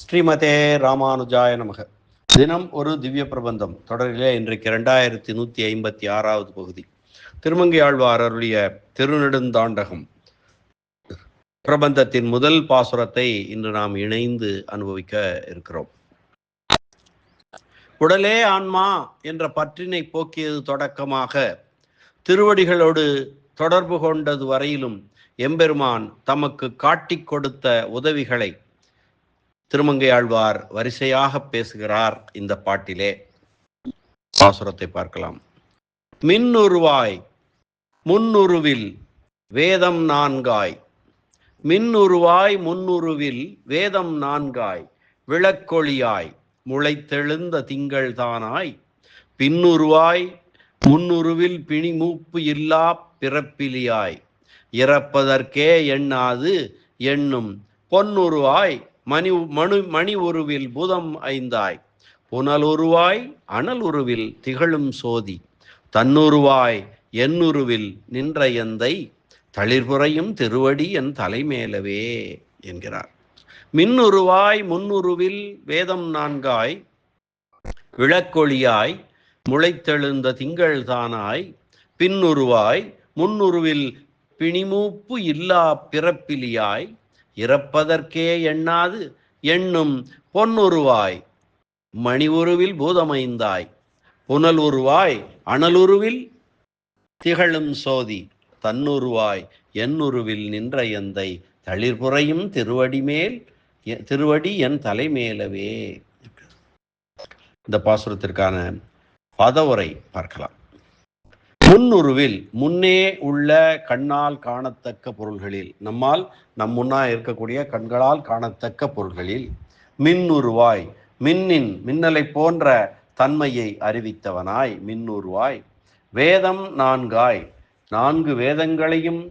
ஸ்ரீமதே ராமானுஜாய நமக. தினம் ஒரு திவ்ய பிரபந்தம். தொடரிலே இன்றைக்கு இரண்டாயிரத்தி நூற்றி ஐம்பத்தி ஆறாவது பகுதி. திருமங்கை ஆழ்வார் அருளிய திருநெடுந்தாண்டகம். பிரபந்தத்தின் முதல் பாசுரத்தை இன்று நாம் இணைந்து அனுபவிக்க இருக்கிறோம். உடலே ஆன்மா என்ற பற்றினை போக்கியது தொடக்கமாக திருவடிகளோடு தொடர்பு கொண்டது வரையிலும் எம்பெருமான் தமக்கு காட்டிக் கொடுத்த உதவிகளை திருமங்கையாழ்வார் வரிசையாக பேசுகிறார் இந்த பாட்டிலே. பாசுரத்தை பார்க்கலாம். மின்னுருவாய் முன்னுருவில் வேதம் நான்காய். மின்னுருவாய் முன்னுருவில் வேதம் நான்காய். விளக்கொளியாய் முளைத்தெழுந்த திங்கள் தானாய். பின்னுருவாய் முன்னுருவில் பிணிமூப்பு இல்லா பிறப்பிலியாய். இறப்பதற்கே எண்ணாது எண்ணும் பொன்னுருவாய் மணி மணு மணி உருவில் பூதம் ஐந்தாய். புனலுருவாய் அனல் உருவில் திகழும் சோதி. தன்னுருவாய் என்னுருவில் நின்ற எந்தை. தளிர்புறையும் திருவடி என் தலைமேலவே என்கிறார். மின்னுருவாய் முன்னுருவில் வேதம் நான்காய். விளக்கொளியாய் முளைத்தெழுந்த திங்கள் தானாய். பின்னுருவாய் முன்னுருவில் பிணிமூப்பு இல்லா பிறப்பிலியாய். இறப்பதற்கே எண்ணாது எண்ணும் பொன்னுருவாய். மணி உருவில் பூதமைந்தாய் புனல் உருவாய் அனலுருவில் திகழும் சோதி தன்னுருவாய் என்னுருவில் நின்ற எந்தை தளிர்புறையும் திருவடி மேல் எ- திருவடி என் தலைமேலவே. இந்த பாசுரத்திற்கான பதவுரை பார்க்கலாம். முன்னுருவில் முன்னே உள்ள கண்ணால் காணத்தக்க பொருள்களில் நம்மால் நம் முன்னா இருக்கக்கூடிய கண்களால் காணத்தக்க பொருள்களில் மின்னுருவாய் மின்னின் மின்னலை போன்ற தன்மையை அறிவித்தவனாய் மின்னுருவாய். வேதம் நான்காய் நான்கு வேதங்களையும்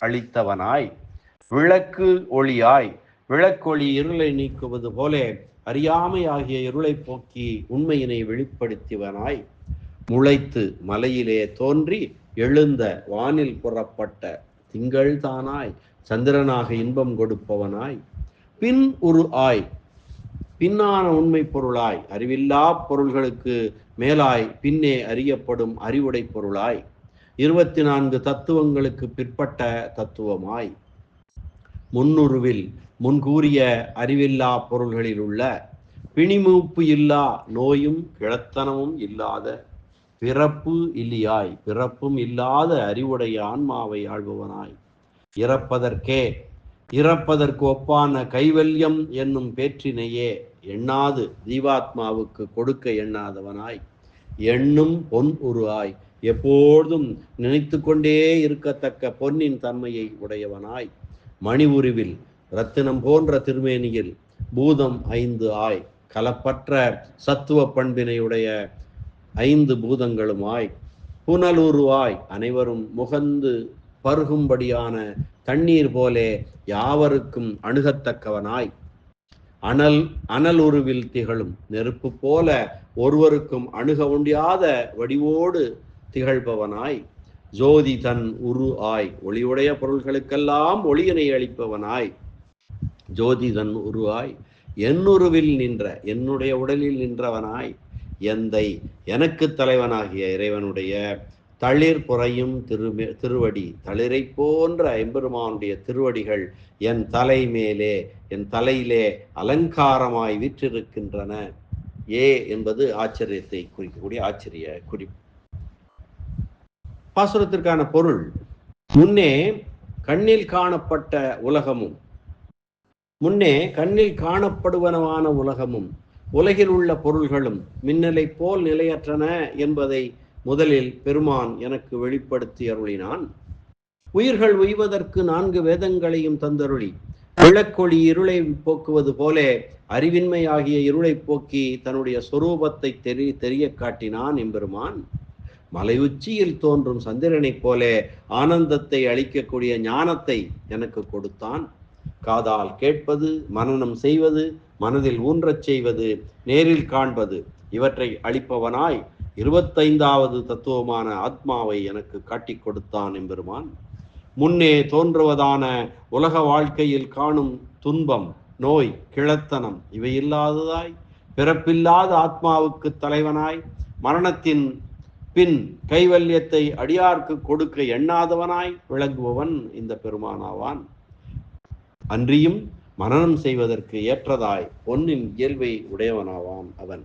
அளித்தவனாய். விளக்கு ஒளியாய் விளக்கொளி இருளை நீக்குவது போல அறியாமை ஆகிய இருளை போக்கி உண்மையினை வெளிப்படுத்தியவனாய். முளைத்து மலையிலே தோன்றி எழுந்த வானில் புறப்பட்ட திங்கள் தானாய் சந்திரனாக இன்பம் கொடுப்பவனாய். பின் உரு ஆய் பின்னான உண்மை பொருளாய் அறிவில்லா பொருள்களுக்கு மேலாய் பின்னே அறியப்படும் அறிவுடை பொருளாய். இருபத்தி நான்கு தத்துவங்களுக்கு பிற்பட்ட தத்துவமாய். முன்னுருவில் முன்கூறிய அறிவில்லா பொருள்களில் உள்ள பிணிமூப்பு இல்லா நோயும் கிழத்தனமும் இல்லாத பிறப்பு இல்லியாய் பிறப்பும் இல்லாத அறிவுடைய ஆன்மாவை ஆள்பவனாய். இறப்பதற்கே இறப்பதற்கு ஒப்பான கைவல்யம் என்னும் பேற்றினையே எண்ணாது ஜீவாத்மாவுக்கு கொடுக்க எண்ணாதவனாய். எண்ணும் பொன் உருவாய். எப்பொழுதும் நினைத்து கொண்டே இருக்கத்தக்க பொன்னின் தன்மையை உடையவனாய். மணி உருவில் ரத்தினம் போன்ற திருமேனியில் பூதம் ஐந்து ஆய். கலப்பற்ற சத்துவ பண்பினையுடைய ஐந்து பூதங்களுமாய் புனலுருவாய் அனைவரும் முகந்து பருகும்படியான தண்ணீர் போலே யாவருக்கும் அணுகத்தக்கவனாய். அனல் அனல் உருவில் திகழும் நெருப்பு போல ஒருவருக்கும் அணுக முடியாத வடிவோடு திகழ்பவனாய். ஜோதி தன் உரு ஆய் ஒளியுடைய பொருள்களுக்கெல்லாம் ஒளியினை அளிப்பவனாய். ஜோதி தன் உரு ஆய் என்னுருவில் நின்ற என்னுடைய உடலில் நின்றவனாய். எந்தை எனக்கு தலைவனாகிய இறைவனுடைய தளிர் புறையும் திரு திருவடி தளிரை போன்ற எம்பெருமானுடைய திருவடிகள் என் தலை மேலே என் தலையிலே அலங்காரமாய் விற்றிருக்கின்றன. ஏ என்பது ஆச்சரியத்தை குறிக்கக்கூடிய ஆச்சரிய குறிப்பு. பாசுரத்திற்கான பொருள் முன்னே கண்ணில் காணப்பட்ட உலகமும் முன்னே கண்ணில் காணப்படுவனவான உலகமும் உலகில் உள்ள பொருள்களும் மின்னலை போல் நிலையற்றன என்பதை முதலில் பெருமான் எனக்கு வெளிப்படுத்தி அருளினான். உயிர்கள் உய்வதற்கு நான்கு வேதங்களையும் தந்தருளி. விளக்கொளி இருளை போக்குவது போலே அறிவின்மை ஆகிய இருளை போக்கி தன்னுடைய சொரூபத்தை தெரி தெரிய காட்டினான் எம்பெருமான். மலை உச்சியில் தோன்றும் சந்திரனைப் போலே ஆனந்தத்தை அளிக்கக்கூடிய ஞானத்தை எனக்கு கொடுத்தான். காதால் கேட்பது மனனம் செய்வது மனதில் ஊன்றச் செய்வது நேரில் காண்பது இவற்றை அளிப்பவனாய் இருபத்தைந்தாவது தத்துவமான ஆத்மாவை எனக்கு காட்டிக் கொடுத்தான் எம்பெருமான். முன்னே தோன்றுவதான உலக வாழ்க்கையில் காணும் துன்பம் நோய் கிழத்தனம் இவை இல்லாததாய் பிறப்பில்லாத ஆத்மாவுக்கு தலைவனாய் மரணத்தின் பின் கைவல்யத்தை அடியார்க்கு கொடுக்க எண்ணாதவனாய் விளங்குபவன் இந்த பெருமானாவான். அன்றியும் மனனம் செய்வதற்கு ஏற்றதாய் பொன்னின் இயல்பை உடையவனாவான் அவன்.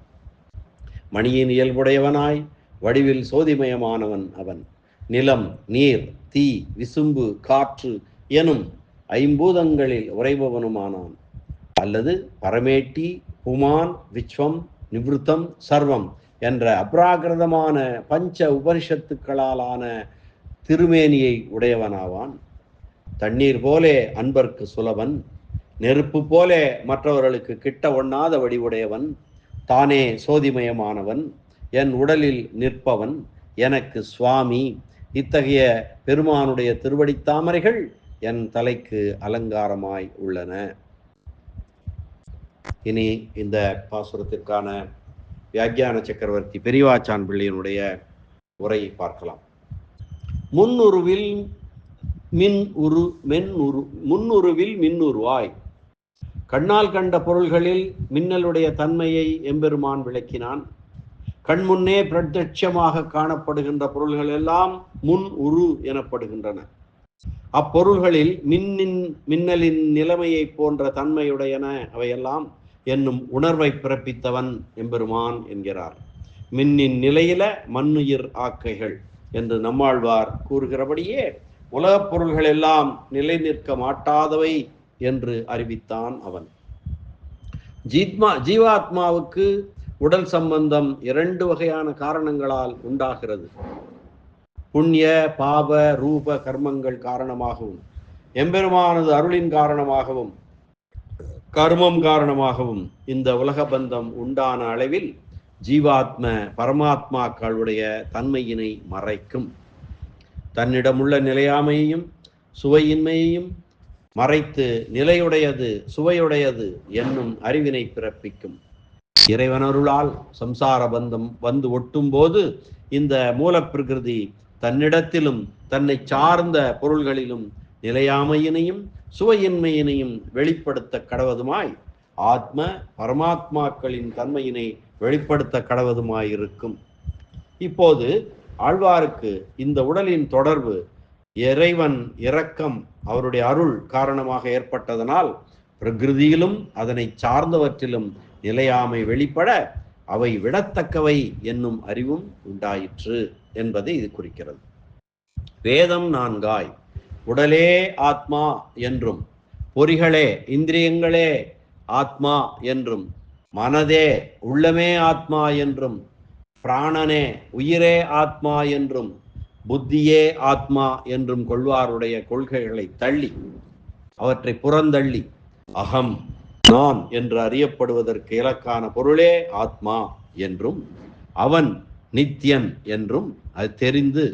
மணியின் இயல்புடையவனாய் வடிவில் சோதிமயமானவன் அவன். நிலம் நீர் தீ விசும்பு காற்று எனும் ஐம்பூதங்களில் உறைபவனுமானான். அல்லது பரமேட்டி புமான் விஸ்வம் நிவிருத்தம் சர்வம் என்ற அப்ராகிருதமான பஞ்ச உபனிஷத்துக்களாலான திருமேனியை உடையவனாவான். தண்ணீர் போலே அன்பர்க்கு சுலபன் நெருப்பு போலே மற்றவர்களுக்கு கிட்ட ஒண்ணாத வடிவுடையவன் தானே சோதிமயமானவன் என் உடலில் நிற்பவன் எனக்கு சுவாமி இத்தகைய பெருமானுடைய திருவடித்தாமரைகள் என் தலைக்கு அலங்காரமாய் உள்ளன. இனி இந்த பாசுரத்திற்கான வியாக்கியான சக்கரவர்த்தி பெரியவாச்சான் பிள்ளையினுடைய உரையை பார்க்கலாம். முன்னுருவில் மின் உரு மென் உரு முன்னுருவில் மின்னுருவாய். கண்ணால் கண்ட பொருள்களில் மின்னலுடைய தன்மையை எம்பெருமான் விளக்கினான். கண்முன்னே பிரத்யட்சமாக காணப்படுகின்ற பொருள்கள் எல்லாம் முன் உரு எனப்படுகின்றன. அப்பொருள்களில் மின்னின் மின்னலின் நிலைமையை போன்ற தன்மையுடையன அவையெல்லாம் என்னும் உணர்வை பிறப்பித்தவன் எம்பெருமான் என்கிறார். மின்னின் நிலையில மண்ணுயிர் ஆக்கைகள் என்று நம்மாழ்வார் கூறுகிறபடியே உலகப் பொருள்கள் எல்லாம் நிலை நிற்க மாட்டாதவை என்று அறிவித்தான் அவன். ஜீத்மா ஜீவாத்மாவுக்கு உடல் சம்பந்தம் இரண்டு வகையான காரணங்களால் உண்டாகிறது. புண்ணிய பாப ரூப கர்மங்கள் காரணமாகவும் எம்பெருமானது அருளின் காரணமாகவும் கர்மம் காரணமாகவும் இந்த உலக பந்தம் உண்டான அளவில் ஜீவாத்ம பரமாத்மாக்களுடைய தன்மையினை மறைக்கும். தன்னிடமுள்ள நிலையாமையையும் சுவையின்மையையும் மறைத்து நிலையுடையது சுவையுடையது என்னும் அறிவினை பிறப்பிக்கும். இறைவனருளால் சம்சார பந்தம் வந்து ஒட்டும் போது இந்த மூலப்பிரகிருதி தன்னிடத்திலும் தன்னை சார்ந்த பொருள்களிலும் நிலையாமையினையும் சுவையின்மையினையும் வெளிப்படுத்த கடவதுமாய் ஆத்ம பரமாத்மாக்களின் தன்மையினை வெளிப்படுத்த கடவதுமாயிருக்கும். இப்போது ஆழ்வாருக்கு இந்த உடலின் தொடர்பு இறைவன் இரக்கம் அவருடைய அருள் காரணமாக ஏற்பட்டதனால் பிரகிருதியிலும் அதனை சார்ந்தவற்றிலும் நிலையாமை வெளிப்பட அவை விடத்தக்கவை என்னும் அறிவும் உண்டாயிற்று என்பதை இது குறிக்கிறது. வேதம் நான்காய் உடலே ஆத்மா என்றும் பொறிகளே இந்திரியங்களே ஆத்மா என்றும் மனதே உள்ளமே ஆத்மா என்றும் பிராணனே உயிரே ஆத்மா என்றும் புத்தியே ஆத்மா என்றும் கொள்வாருடைய கொள்கைகளை தள்ளி அவற்றை புறந்தள்ளி அகம் நான் என்று அறியப்படுவதற்கு இலக்கான பொருளே ஆத்மா என்றும் அவன் நித்தியன் என்றும் அது தெரிந்து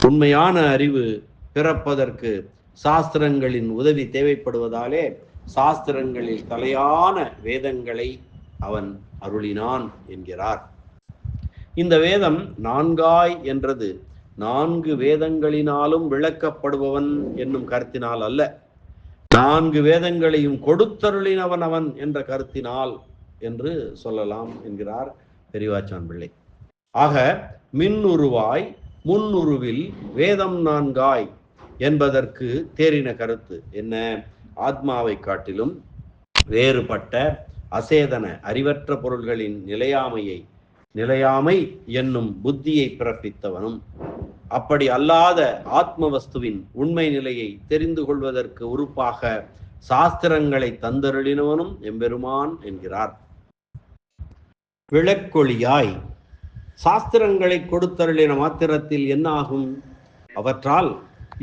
உண்மையான அறிவு பிறப்பதற்கு சாஸ்திரங்களின் உதவி தேவைப்படுவதாலே சாஸ்திரங்களில் தலையான வேதங்களை அவன் அருளினான் என்கிறார். இந்த வேதம் நான்காய் என்றது நான்கு வேதங்களினாலும் விளக்கப்படுபவன் என்னும் கருத்தினால் அல்ல. நான்கு வேதங்களையும் கொடுத்தருளினவன் அவன் என்ற கருத்தினால் என்று சொல்லலாம் என்கிறார் பெரியவாச்சான் பிள்ளை. ஆக மின்னுருவாய் முன்னுருவில் வேதம் நான்காய் என்பதற்கு தேறின கருத்து என்ன? ஆத்மாவை காட்டிலும் வேறுபட்ட அசேதன அறிவற்ற பொருள்களின் நிலையாமையை நிலையாமை என்னும் புத்தியை பிறப்பித்தவனும் அப்படி அல்லாத ஆத்ம வஸ்துவின் உண்மை நிலையை தெரிந்து கொள்வதற்கு உறுப்பாக சாஸ்திரங்களை தந்தருளினவனும் எம்பெருமான் என்கிறார். விளக்கொளியாய் சாஸ்திரங்களை கொடுத்தருளின மாத்திரத்தில் என்ன ஆகும் அவற்றால்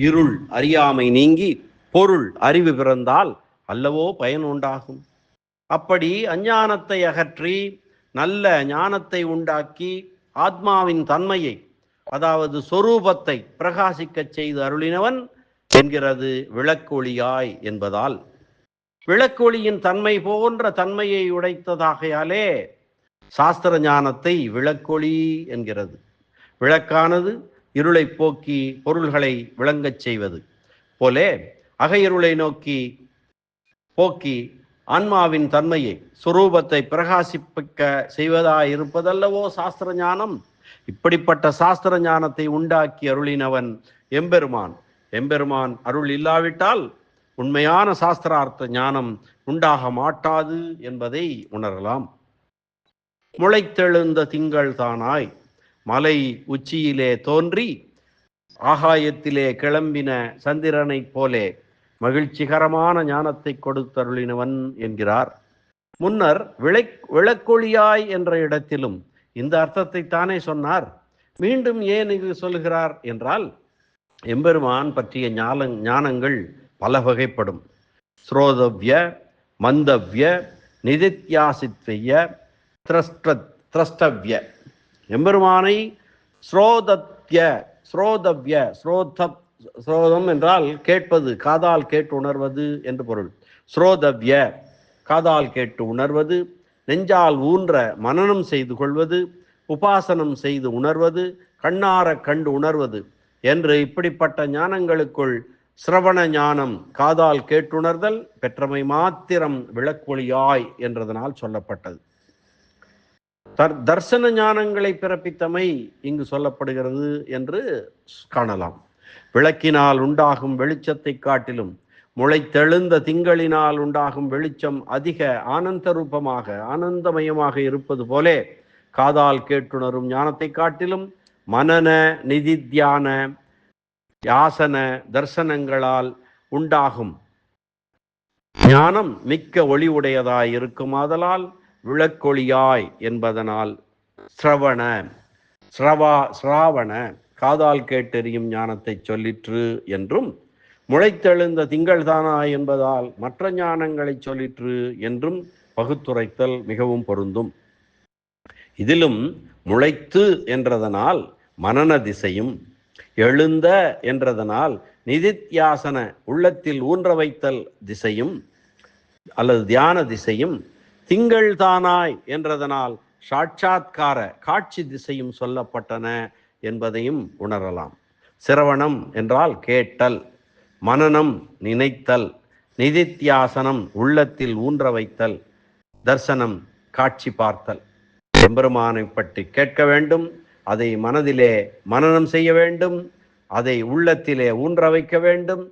இருள் அறியாமை நீங்கி பொருள் அறிவு பிறந்தால் அல்லவோ பயன் உண்டாகும். அப்படி அஞ்ஞானத்தை அகற்றி நல்ல ஞானத்தை உண்டாக்கி ஆத்மாவின் தன்மையை அதாவது சொரூபத்தை பிரகாசிக்கச் செய்து அருளினவன் என்கிறது விளக்கொளியாய் என்பதால். விளக்கொளியின் தன்மை போன்ற தன்மையை உடைத்ததாகையாலே சாஸ்திர ஞானத்தை விளக்கொளி என்கிறது. விளக்கானது இருளை போக்கி பொருள்களை விளங்கச் செய்வது. போலே அகையிருளை நோக்கி போக்கி ஆன்மாவின் தன்மையை சுரூபத்தை பிரகாசிப்பிக்க செய்வதாய் இருப்பதல்லவோ சாஸ்திர ஞானம் இப்படிப்பட்ட சாஸ்திர ஞானத்தை உண்டாக்கி அருளினவன் எம்பெருமான். எம்பெருமான் அருள் இல்லாவிட்டால் உண்மையான சாஸ்திரார்த்த ஞானம் உண்டாக மாட்டாது என்பதை உணரலாம். முளைத்தெழுந்த திங்கள் தானாய் மலை உச்சியிலே தோன்றி ஆகாயத்திலே கிளம்பின சந்திரனைப் போலே மகிழ்ச்சிகரமான ஞானத்தை கொடுத்தருளினவன் என்கிறார். முன்னர் விளை விளக்கொழியாய் என்ற இடத்திலும் இந்த அர்த்தத்தை தானே சொன்னார். மீண்டும் ஏன் இது சொல்கிறார் என்றால் எம்பெருமான் பற்றிய ஞான ஞானங்கள் பல வகைப்படும். ஸ்ரோதவ்ய மந்தவ்ய நிதித்யாசித்வய திரஸ்ட திரஸ்டவ்ய. எம்பெருமானை ஸ்ரோதத்ய ஸ்ரோதவ்ய ஸ்ரோத ஸ்ரோதம் என்றால் கேட்பது காதால் கேட்டு உணர்வது என்று பொருள். ஸ்ரோதவ்ய காதால் கேட்டு உணர்வது நெஞ்சால் ஊன்ற மனனம் செய்து கொள்வது உபாசனம் செய்து உணர்வது கண்ணார கண்டு உணர்வது என்று இப்படிப்பட்ட ஞானங்களுக்குள் சிரவண ஞானம் காதால் கேட்டுணர்தல் பெற்றமை மாத்திரம் விளக்கொளியாய் என்றதனால் சொல்லப்பட்டது. தர் தர்சன ஞானங்களை பிறப்பித்தமை இங்கு சொல்லப்படுகிறது என்று காணலாம். விளக்கினால் உண்டாகும் வெளிச்சத்தை காட்டிலும் முளைத்தெழுந்த திங்களினால் உண்டாகும் வெளிச்சம் அதிக ஆனந்த ரூபமாக ஆனந்தமயமாக இருப்பது போலே காதால் கேட்டுணரும் ஞானத்தை காட்டிலும் மனன நிதித்தியான யாசன தர்சனங்களால் உண்டாகும். ஞானம் மிக்க ஒளி உடையதாய் இருக்குமாதலால் விளக்கொளியாய் என்பதனால் சிரவண ஸ்ரவா சிராவண காதால் கேட்டெறியும் ஞானத்தை சொல்லிற்று என்றும் முளைத்தெழுந்த திங்கள்தானா என்பதால் மற்ற ஞானங்களை சொல்லிற்று என்றும் பகுத்துரைத்தல் மிகவும் பொருந்தும். இதிலும் முளைத்து என்றதனால் மனன திசையும் எழுந்த என்றதனால் நிதித்தியாசன உள்ளத்தில் ஊன்ற வைத்தல் திசையும் அல்லது தியான திசையும் திங்கள் தானாய் என்றதனால் சாட்சாத்கார காட்சி திசையும் சொல்லப்பட்டன என்பதையும் உணரலாம். சிரவணம் என்றால் கேட்டல் மனனம் நினைத்தல் நிதித்தியாசனம் உள்ளத்தில் ஊன்ற வைத்தல் தர்சனம் காட்சி பார்த்தல். எம்பெருமானை பற்றி கேட்க வேண்டும் அதை மனதிலே மனனம் செய்ய வேண்டும் அதை உள்ளத்திலே ஊன்ற வைக்க வேண்டும்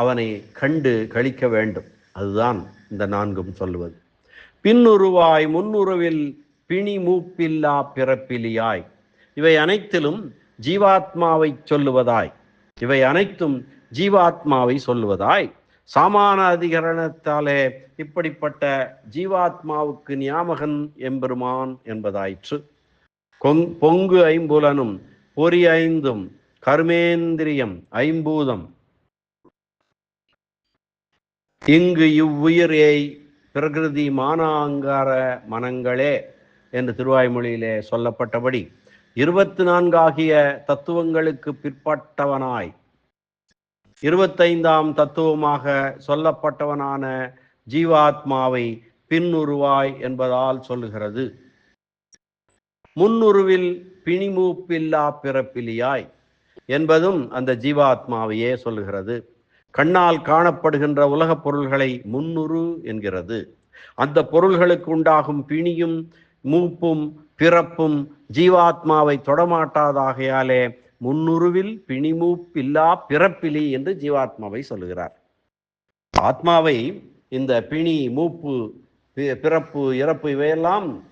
அவனை கண்டு கழிக்க வேண்டும். அதுதான் இந்த நான்கும் சொல்லுவது. பின்னுருவாய் முன்னுருவில் பிணி மூப்பில்லா பிறப்பிலியாய் இவை அனைத்திலும் ஜீவாத்மாவை சொல்லுவதாய். இவை அனைத்தும் ஜீவாத்மாவை சொல்லுவதாய். சாமான அதிகரணத்தாலே இப்படிப்பட்ட ஜீவாத்மாவுக்கு நியாமகன் எம்பெருமான் என்பதாயிற்று. கொங் பொங்கு ஐம்புலனும் பொறி ஐந்தும் கர்மேந்திரியம் ஐம்பூதம். இங்கு இவ்வுயிரை பிரகிருதி மானாங்கார மனங்களே என்று திருவாய்மொழியிலே சொல்லப்பட்டபடி இருபத்தி நான்காகிய தத்துவங்களுக்கு பிற்பட்டவனாய். இருபத்தைந்தாம் தத்துவமாக சொல்லப்பட்டவனான ஜீவாத்மாவை பின்னுருவாய் என்பதால் சொல்லுகிறது. முன்னுருவில் பிணிமூப்பில்லா பிறப்பிலியாய் என்பதும் அந்த ஜீவாத்மாவையே சொல்லுகிறது. கண்ணால் காணப்படுகின்ற உலகப் பொருள்களை முன்னுரு என்கிறது. அந்த பொருள்களுக்கு உண்டாகும் பிணியும் மூப்பும் பிறப்பும் ஜீவாத்மாவை தொடமாட்டாதாகையாலே முன்னுருவில் பிணிமூப்பில்லா பிறப்பிலி என்று ஜீவாத்மாவை சொல்லுகிறார். ஆத்மாவை இந்த பிணி மூப்பு பி- பிறப்பு இறப்பு இவையெல்லாம்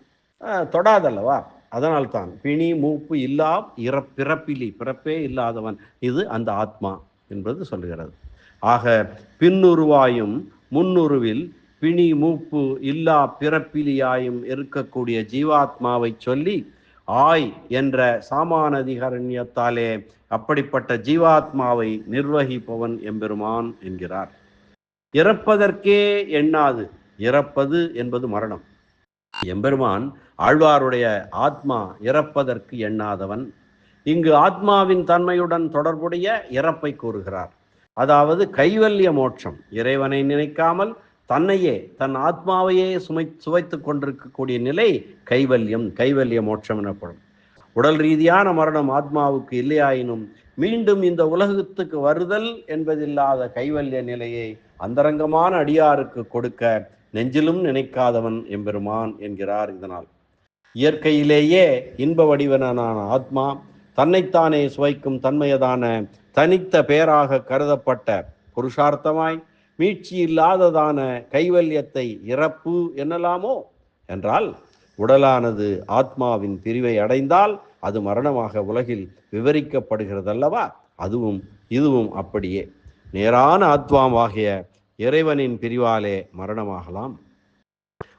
தொடாதல்லவா? அதனால்தான் பிணி மூப்பு இல்லா இற பிறப்பிலி பிறப்பே இல்லாதவன். இது அந்த ஆத்மா என்பது சொல்லுகிறது. ஆக பின்னுருவாயும் முன்னுருவில் பிணி மூப்பு இல்லா பிறப்பிலியாயும் இருக்கக்கூடிய ஜீவாத்மாவை சொல்லி ஆய் என்ற சாமானதிகரண்யத்தாலே அப்படிப்பட்ட ஜீவாத்மாவை நிர்வகிப்பவன் எம்பெருமான் என்கிறார். இறப்பதற்கே எண்ணாது இறப்பது என்பது மரணம். எம்பெருமான் ஆழ்வாருடைய ஆத்மா இறப்பதற்கு எண்ணாதவன். இங்கு ஆத்மாவின் தன்மையுடன் தொடர்புடைய இறப்பை கூறுகிறார். அதாவது கைவல்ய மோட்சம் இறைவனை நினைக்காமல் தன்னையே தன் ஆத்மாவையே சுமை சுவைத்து கொண்டிருக்கக்கூடிய நிலை கைவல்யம் கைவல்ய மோட்சம் எனப்படும். உடல் ரீதியான மரணம் ஆத்மாவுக்கு இல்லையாயினும் மீண்டும் இந்த உலகத்துக்கு வருதல் என்பதில்லாத கைவல்ய நிலையை அந்தரங்கமான அடியாருக்கு கொடுக்க நெஞ்சிலும் நினைக்காதவன் எம்பெருமான் என்கிறார் இதனால். இயற்கையிலேயே இன்ப வடிவனான ஆத்மா தன்னைத்தானே சுவைக்கும் தன்மையதான தனித்த பேராக கருதப்பட்ட புருஷார்த்தமாய் மீட்சி இல்லாததான கைவல்யத்தை இறப்பு என்னலாமோ? என்றால் உடலானது ஆத்மாவின் பிரிவை அடைந்தால் அது மரணமாக உலகில் விவரிக்கப்படுகிறதல்லவா? அதுவும் இதுவும் அப்படியே. நேரான ஆத்மாவாகிய இறைவனின் பிரிவாலே மரணமாகலாம்.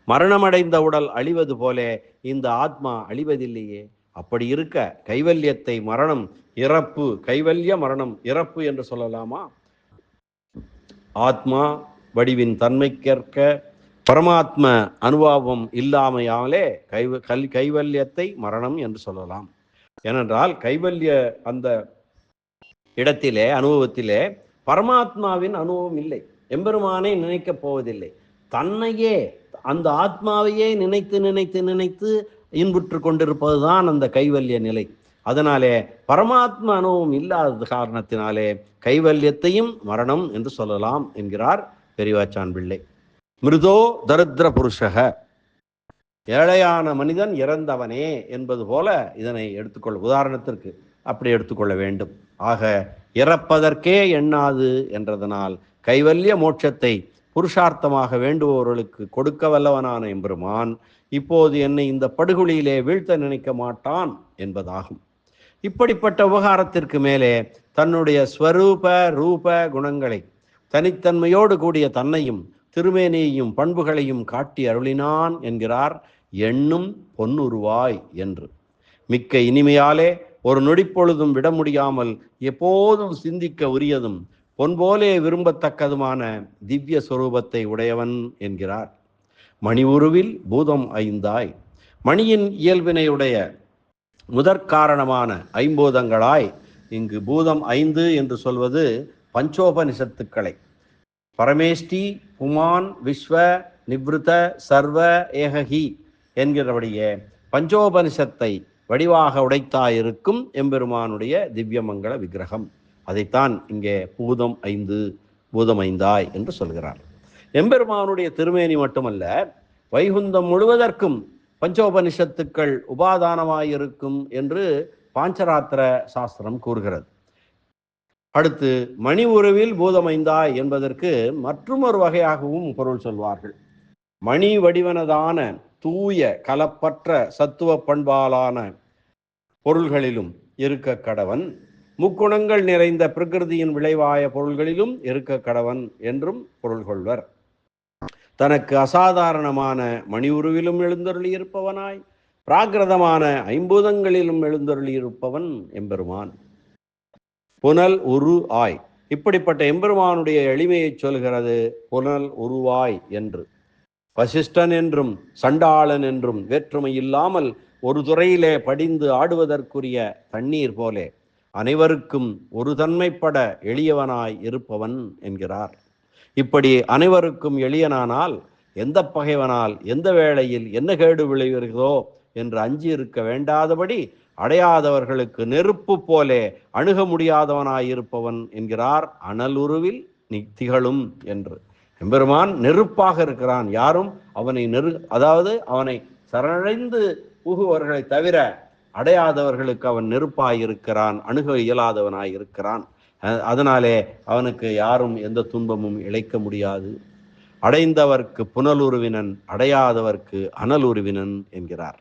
மரணமடைந்த உடல் அழிவது போலே இந்த ஆத்மா அழிவதில்லையே. அப்படி இருக்க கைவல்யத்தை மரணம் இறப்பு கைவல்ய மரணம் இறப்பு என்று சொல்லலாமா? ஆத்மா வடிவின் தன்மைக்கேற்க பரமாத்ம அனுபவம் இல்லாமையாலே கைவ கல் கைவல்யத்தை மரணம் என்று சொல்லலாம். ஏனென்றால் கைவல்ய அந்த இடத்திலே அனுபவத்திலே பரமாத்மாவின் அனுபவம் இல்லை. எம்பெருமானை நினைக்கப் போவதில்லை. தன்னையே அந்த ஆத்மாவையே நினைத்து நினைத்து நினைத்து இன்புற்று கொண்டிருப்பதுதான் அந்த கைவல்ய நிலை. அதனாலே பரமாத்ம அனுபவம் இல்லாத காரணத்தினாலே கைவல்யத்தையும் மரணம் என்று சொல்லலாம் என்கிறார் பெரியவாச்சான் பிள்ளை. மிருதோ தரித்திர புருஷக. ஏழையான மனிதன் இறந்தவனே என்பது போல இதனை எடுத்துக்கொள்ள உதாரணத்திற்கு அப்படி எடுத்துக்கொள்ள வேண்டும். ஆக இறப்பதற்கே எண்ணாது என்றதனால் கைவல்ய மோட்சத்தை புருஷார்த்தமாக வேண்டுபவர்களுக்கு கொடுக்க வல்லவனான எம்பெருமான் இப்போது என்னை இந்த படுகொலியிலே வீழ்த்த நினைக்க மாட்டான் என்பதாகும். இப்படிப்பட்ட உபகாரத்திற்கு மேலே தன்னுடைய ஸ்வரூப ரூப குணங்களை தனித்தன்மையோடு கூடிய தன்னையும் திருமேனியையும் பண்புகளையும் காட்டி அருளினான் என்கிறார் எண்ணும் பொன்னுருவாய் என்று. மிக்க இனிமையாலே ஒரு நொடிப்பொழுதும் விட முடியாமல் எப்போதும் சிந்திக்க உரியதும் பொன்போலே விரும்பத்தக்கதுமான திவ்ய சொரூபத்தை உடையவன் என்கிறார். மணி உருவில் பூதம் ஐந்தாய். மணியின் இயல்பினையுடைய முதற்காரணமான ஐம்பூதங்களாய் இங்கு பூதம் ஐந்து என்று சொல்வது பஞ்சோபனிஷத்துக்களை. பரமேஷ்டி புமான் விஸ்வ நிவ்ருத சர்வ ஏகஹி என்கிறபடியே பஞ்சோபனிஷத்தை வடிவாக உடைத்தாயிருக்கும் எம்பெருமானுடைய திவ்யமங்கள விக்கிரகம். அதைத்தான் இங்கே பூதம் ஐந்து பூதம் ஐந்தாய் என்று சொல்கிறார். எம்பெருமானுடைய திருமேனி மட்டுமல்ல வைகுந்தம் முழுவதற்கும் பஞ்சோபனிஷத்துக்கள் உபாதானமாயிருக்கும் என்று பாஞ்சராத்திர சாஸ்திரம் கூறுகிறது. அடுத்து மணி உருவில் பூதமைந்தாய் என்பதற்கு மற்றொரு வகையாகவும் பொருள் சொல்வார்கள். மணி வடிவனதான தூய கலப்பற்ற சத்துவ பண்பாலான பொருள்களிலும் இருக்க கடவன் முக்குணங்கள் நிறைந்த பிரகிருதியின் விளைவாய பொருள்களிலும் இருக்க கடவன் என்றும் பொருள் கொள்வர் தனக்கு அசாதாரணமான மணி உருவிலும் எழுந்தருளியிருப்பவனாய் பிராகிருதமான ஐம்பூதங்களிலும் எழுந்தருளியிருப்பவன் எம்பெருமான். புனல் உரு ஆய். இப்படிப்பட்ட எம்பெருமானுடைய எளிமையை சொல்கிறது புனல் உருவாய் என்று. வசிஷ்டன் என்றும் சண்டாளன் என்றும் வேற்றுமை இல்லாமல் ஒரு துறையிலே படிந்து ஆடுவதற்குரிய தண்ணீர் போலே அனைவருக்கும் ஒரு தன்மைப்பட எளியவனாய் இருப்பவன் என்கிறார். இப்படி அனைவருக்கும் எளியனானால் எந்த பகைவனால் எந்த வேளையில் என்ன கேடு விளைகிறதோ என்று அஞ்சி இருக்க வேண்டாதபடி அடையாதவர்களுக்கு நெருப்பு போலே அணுக முடியாதவனாயிருப்பவன் என்கிறார் அனலுருவில் நி- திகழும் என்று. எம்பெருமான் நெருப்பாக இருக்கிறான். யாரும் அவனை நெரு அதாவது அவனை சரணடைந்து புகுவர்களை தவிர அடையாதவர்களுக்கு அவன் நெருப்பாயிருக்கிறான் அணுக இயலாதவனாயிருக்கிறான். அதனாலே அவனுக்கு யாரும் எந்த துன்பமும் இழைக்க முடியாது. அடைந்தவர்க்கு புனலுருவினன் அடையாதவர்க்கு அனலுருவினன் என்கிறார்.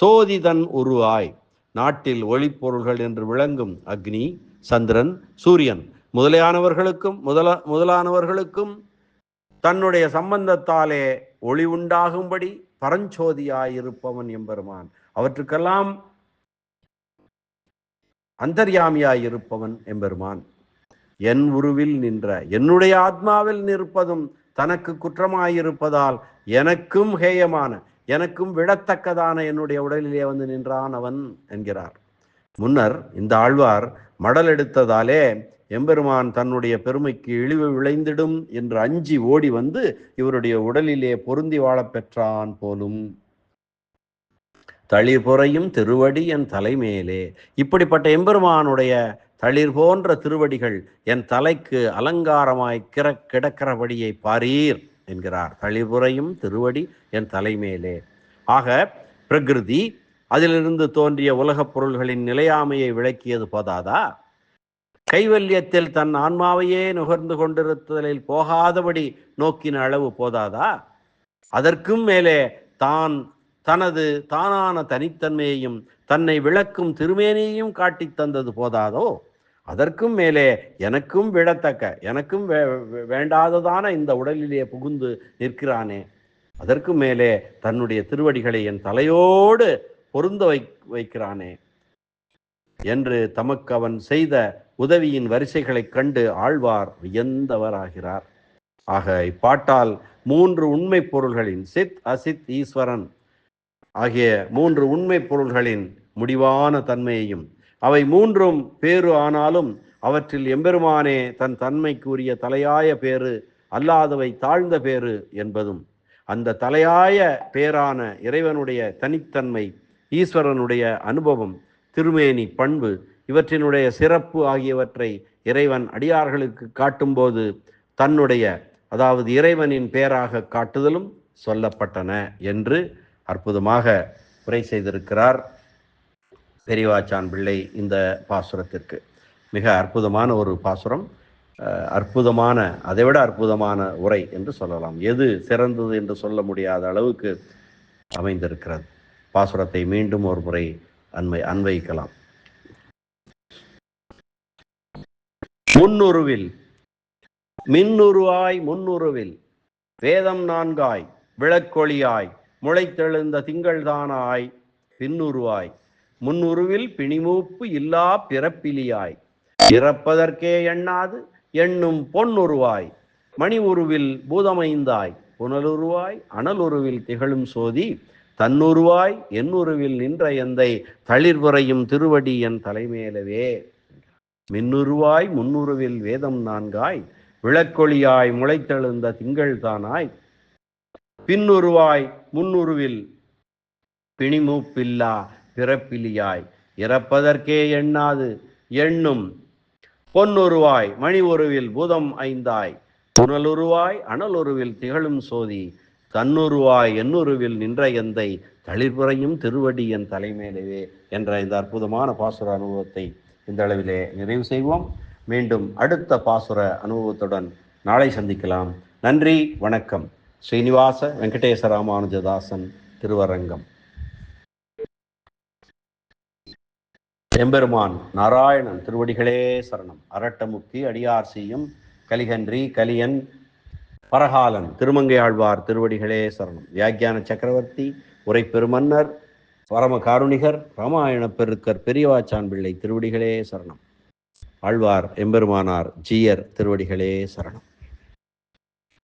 சோதிதன் உருவாய் நாட்டில் ஒளிப்பொருள்கள் என்று விளங்கும் அக்னி சந்திரன் சூரியன். முதலியானவர்களுக்கும் முதல முதலானவர்களுக்கும் தன்னுடைய சம்பந்தத்தாலே ஒளி உண்டாகும்படி பரஞ்சோதியாயிருப்பவன் எம்பெருமான். அவற்றுக்கெல்லாம் அந்தர்யாமியாயிருப்பவன் எம்பெருமான். என் உருவில் நின்ற என்னுடைய ஆத்மாவில் நிற்பதும் தனக்கு குற்றமாயிருப்பதால் எனக்கும் ஹேயமான எனக்கும் விடத்தக்கதான என்னுடைய உடலிலே வந்து நின்றான் அவன் என்கிறார். முன்னர் இந்த ஆழ்வார் மடல் எடுத்ததாலே எம்பெருமான் தன்னுடைய பெருமைக்கு இழிவு விளைந்திடும் என்று அஞ்சி ஓடி வந்து இவருடைய உடலிலே பொருந்தி வாழப் பெற்றான் போலும். தளிர்புறையும் திருவடி என் தலைமேலே. இப்படிப்பட்ட எம்பெருமானுடைய தளிர் போன்ற திருவடிகள் என் தலைக்கு அலங்காரமாய் கிற கிடக்கிறபடியை பாரீர் என்கிறார். தளிர்புறையும் திருவடி என் தலைமேலே. ஆக பிரகிருதி அதிலிருந்து தோன்றிய உலகப் பொருள்களின் நிலையாமையை விளக்கியது போதாதா? கைவல்யத்தில் தன் ஆன்மாவையே நுகர்ந்து கொண்டிருத்தலில் போகாதபடி நோக்கின அளவு போதாதா? அதற்கும் மேலே தான் தனது தானான தனித்தன்மையையும் தன்னை விளக்கும் திருமேனியையும் காட்டித் தந்தது போதாதோ? அதற்கும் மேலே எனக்கும் விடத்தக்க எனக்கும் வே வே- வேண்டாததான இந்த உடலிலே புகுந்து நிற்கிறானே. அதற்கும் மேலே தன்னுடைய திருவடிகளை என் தலையோடு பொருந்த வை வைக்கிறானே. என்று தமக்கு அவன் செய்த உதவியின் வரிசைகளைக் கண்டு ஆழ்வார் வியந்தவராகிறார். ஆக இப்பாட்டால் மூன்று உண்மை பொருள்களின் சித் அசித் ஈஸ்வரன் ஆகிய மூன்று உண்மை பொருள்களின் முடிவான தன்மையையும் அவை மூன்றும் பேரு ஆனாலும் அவற்றில் எம்பெருமானே தன் தன்மைக்குரிய தலையாய பேறு அல்லாதவை தாழ்ந்த பேறு என்பதும் அந்த தலையாய பேரான இறைவனுடைய தனித்தன்மை ஈஸ்வரனுடைய அனுபவம் திருமேனி பண்பு இவற்றினுடைய சிறப்பு ஆகியவற்றை இறைவன் அடியார்களுக்கு காட்டும்போது தன்னுடைய அதாவது இறைவனின் பேராக காட்டுதலும் சொல்லப்பட்டன என்று அற்புதமாக உரை செய்திருக்கிறார் பெரியவாச்சான் பிள்ளை இந்த பாசுரத்திற்கு. மிக அற்புதமான ஒரு பாசுரம். அற்புதமான அதைவிட அற்புதமான உரை என்று சொல்லலாம். எது சிறந்தது என்று சொல்ல முடியாத அளவுக்கு அமைந்திருக்கிறது. பாசுரத்தை மீண்டும் ஒரு முறை அன்மை அன்வைக்கலாம். முன்னுருவில் மின்னுருவாய் முன்னுருவில் வேதம் நான்காய் விளக்கொளியாய் முளைத்தெழுந்த திங்கள்தானாய் பின்னுருவாய். முன்னுருவில் பிணிமூப்பு இல்லா பிறப்பிலியாய். இறப்பதற்கே எண்ணாது எண்ணும் பொன்னுருவாய். மணி உருவில் பூதமைந்தாய் புனலுருவாய் அனலுருவில் திகழும் சோதி. தன்னுருவாய் என்னுருவில் நின்ற எந்தை தளிர்வுறையும் திருவடி என் தலைமேலவே. மின்னுருவாய் முன்னுருவில் வேதம் நான்காய். விளக்கொளியாய் முளைத்தெழுந்த திங்கள் தானாய் பின்னுருவாய் முன்னுருவில். பிணிமூப்பில்லா பிறப்பிலியாய். இறப்பதற்கே எண்ணாது எண்ணும். பொன்னுருவாய் மணி உருவில் பூதம் ஐந்தாய். புனலுருவாய் அனலுருவில் திகழும் சோதி. தன்னுருவாய் எண்ணுருவில் நின்ற எந்தை. தளிர்புறையும் திருவடி என் தலைமேலவே என்ற இந்த அற்புதமான பாசுர அனுபவத்தை இந்த அளவிலே நிறைவு செய்வோம். மீண்டும் அடுத்த பாசுர அனுபவத்துடன் நாளை சந்திக்கலாம். நன்றி வணக்கம். ஸ்ரீனிவாச வெங்கடேச ராமானுஜதாசன் திருவரங்கம். எம்பெருமான் நாராயணன் திருவடிகளே சரணம். அரட்டமுக்கி அடியார் செய்யும் கலிகன்றி கலியன் பரகாலன் திருமங்கை ஆழ்வார் திருவடிகளே சரணம். வியாக்கியான சக்கரவர்த்தி உரை பெருமன்னர் பரம காருணிகர் ராமாயண பெருக்கர் பெரியவாச்சான் பிள்ளை திருவடிகளே சரணம். ஆழ்வார் எம்பெருமானார் ஜீயர் திருவடிகளே சரணம்.